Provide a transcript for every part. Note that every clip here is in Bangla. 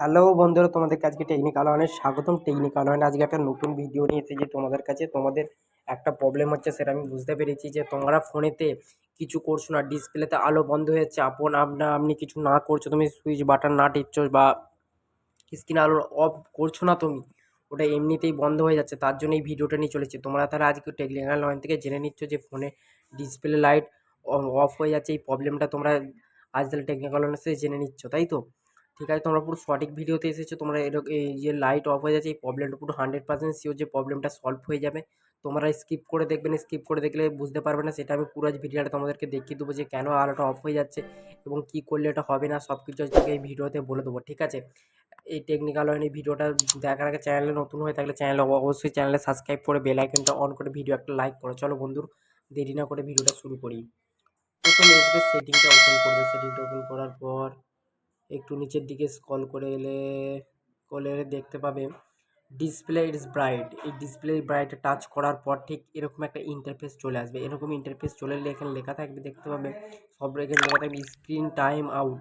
হ্যালো বন্ধুরা, তোমাদেরকে আজকে টেকনিক্যাল ওয়ানে স্বাগতম। টেকনিক্যাল ওয়ানে আজকে একটা নতুন ভিডিও নিয়ে এসেছি তোমাদের কাছে তোমাদের একটা প্রবলেম হচ্ছে সেটা আমি বুঝতে পেরেছি যে তোমরা ফোনেতে কিছু করছ না ডিসপ্লেতে আলো বন্ধ হয়ে যাচ্ছে, আপন আপনা আপনি কিছু না করছ, তুমি সুইচ বাটন না টিপছো বা স্ক্রিন আলো অফ করছ না তুমি, ওটা এমনিতেই বন্ধ হয়ে যাচ্ছে, তার জন্য এই ভিডিওটা নিয়ে চলেছে। তোমরা তাহলে আজকে টেকনিক্যাল ওয়ান থেকে জেনে নিচ্ছ যে ফোনে ডিসপ্লে লাইট অফ হয়ে যাচ্ছে, এই প্রবলেমটা তোমরা আজ তাহলে টেকনিক্যাল ওয়ানের জেনে নিচ্ছ, তাই তো? ঠিক আছে? তোমরা পুরো সঠিক ভিডিওতে এসেছ, তোমরা এরকম এই যে লাইট অফ হয়ে যাচ্ছে, এই প্রবলেমটা পুরো হান্ড্রেড পার্সেন্ট শিওর যে প্রবলেমটা সলভ হয়ে যাবে। তোমরা স্কিপ করে দেখবে না স্কিপ করে দেখলে বুঝতে পারবে না, সেটা আমি পুরো ভিডিওটা তোমাদেরকে দেখিয়ে দেবো যে কেন আলোটা অফ হয়ে যাচ্ছে এবং কী করলে এটা হবে না সব কিছু আজকে এই ভিডিওতে বলে দেবো, ঠিক আছে? এই টেকনিক্যাল এই ভিডিওটা দেখার আগে চ্যানেলে নতুন হয়ে থাকলে চ্যানেল অবশ্যই চ্যানেলে সাবস্ক্রাইব করে বেল আইকনটা অন করে ভিডিও একটা লাইক করো। চলো বন্ধুর দেরি না করে ভিডিওটা শুরু করি। প্রথমে সেটিংটা ওপেন করবে। সেটিংটা ওপেন করার পর একটু নিচের দিকে স্ক্রল করে এলে স্ক্রল এলে দেখতে পাবে ডিসপ্লে ইটস ব্রাইট এই ডিসপ্লে ব্রাইটে টাচ করার পর ঠিক এরকম একটা ইন্টারফেস চলে আসবে। এরকম ইন্টারফেস চলে এলে এখানে লেখা থাকবে, দেখতে পাবে, সব এখানে লেখা থাকবে স্ক্রিন টাইম আউট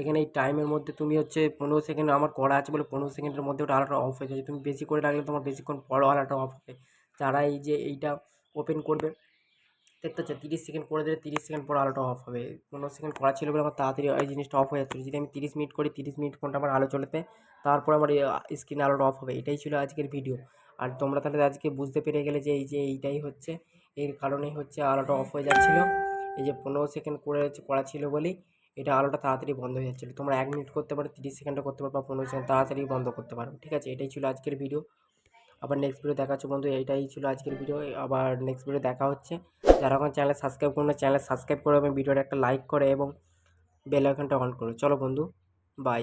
এখানে এই টাইমের মধ্যে তুমি হচ্ছে পনেরো সেকেন্ড আমার করা আছে বলে পনেরো সেকেন্ডের মধ্যে ওটা আলাটা অফ হয়ে যাচ্ছে তুমি বেশি করে রাখলে তোমার বেশিক্ষণ পরও আলাটা অফ হবে। যারা এই যে এইটা ওপেন করবে দেখতে হচ্ছে তিরিশ সেকেন্ড করে দিলে তিরিশ সেকেন্ড পর আলোটা অফ হবে। পনেরো সেকেন্ড করা ছিল বলে আমার তাড়াতাড়ি এই জিনিসটা অফ হয়ে যাচ্ছিল। যদি আমি তিরিশ মিনিট করি, তিরিশ মিনিট কোনটা আমার আলো চলেতে তারপর আমার স্ক্রিনে আলোটা অফ হবে। এটাই ছিল আজকের ভিডিও আর তোমরা তাহলে আজকে বুঝতে পেরে গেলে যে এই যে এইটাই হচ্ছে, এর কারণেই হচ্ছে আলোটা অফ হয়ে যাচ্ছিল। এই যে পনেরো সেকেন্ড করে করা ছিল বলেই এটা আলোটা তাড়াতাড়ি বন্ধ হয়ে যাচ্ছিল। তোমরা এক মিনিট করতে পারো, তিরিশ সেকেন্ডও করতে পারো বা পনেরো সেকেন্ড তাড়াতাড়ি বন্ধ করতে পারো। ঠিক আছে, এটাই ছিল আজকের ভিডিও আবার নেক্সট ভিডিও দেখা হচ্ছে বন্ধু, এইটাই ছিল আজকের ভিডিও আবার নেক্সট ভিডিও দেখা হচ্ছে। যারা এখন চ্যানেল সাবস্ক্রাইব করুন চ্যানেল সাবস্ক্রাইব করে এবং ভিডিওটা একটা লাইক করে এবং বেল আইকনটা অন করো। চলো বন্ধু বাই